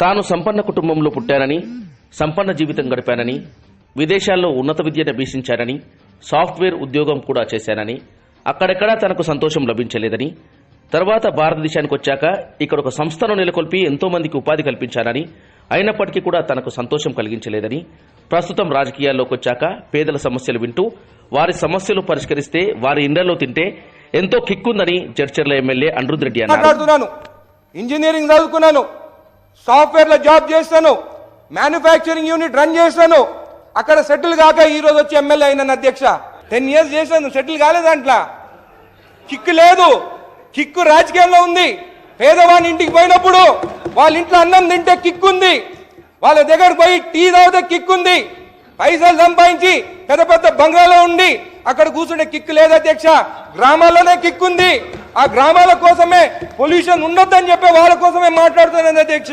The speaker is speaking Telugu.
తాను సంపన్న కుటుంబంలో పుట్టానని సంపన్న జీవితం గడిపానని విదేశాల్లో ఉన్నత విద్యను అభ్యసించానని సాఫ్ట్వేర్ ఉద్యోగం కూడా చేశానని అక్కడెక్కడా తనకు సంతోషం లభించలేదని తర్వాత భారతదేశానికి వచ్చాక ఇక్కడ ఒక సంస్థను నెలకొల్పి ఎంతో మందికి ఉపాధి కల్పించానని అయినప్పటికీ కూడా తనకు సంతోషం కలిగించలేదని ప్రస్తుతం రాజకీయాల్లోకి వచ్చాక పేదల సమస్యలు వింటూ వారి సమస్యలు పరిష్కరిస్తే వారి ఇండ్లలో తింటే ఎంతో కిక్కుందని చర్చర్ల ఎమ్మెల్యే అనిరుద్ రెడ్డి అన్నారు ఇంజనీరింగ్ చదువుకున్నాను. సాఫ్ట్వేర్లో జాబ్ చేస్తాను మ్యానుఫ్యాక్చరింగ్ యూనిట్ రన్ చేస్తాను. అక్కడ సెటిల్ కాక ఈరోజు వచ్చి ఎమ్మెల్యే అయినాను అధ్యక్ష. టెన్ ఇయర్స్ చేశాను సెటిల్ కాలేదు దాంట్లో. కిక్కు లేదు. కిక్కు రాజకీయంలో ఉంది. పేదవాని ఇంటికి పోయినప్పుడు వాళ్ళ ఇంట్లో అన్నం తింటే కిక్కు ఉంది. వాళ్ళ దగ్గర పోయి టీ తాగితే కిక్కు ఉంది. పైసలు సంపాదించి పెద్ద పెద్ద బంగ్లాలో ఉండి అక్కడ కూర్చుంటే కిక్కు లేదు అధ్యక్ష. గ్రామాల్లోనే కిక్కు ఉంది. ఆ గ్రామాల కోసమే పొల్యూషన్ ఉండొద్దని చెప్పే వాళ్ళ కోసమే మాట్లాడుతున్నాను అధ్యక్ష.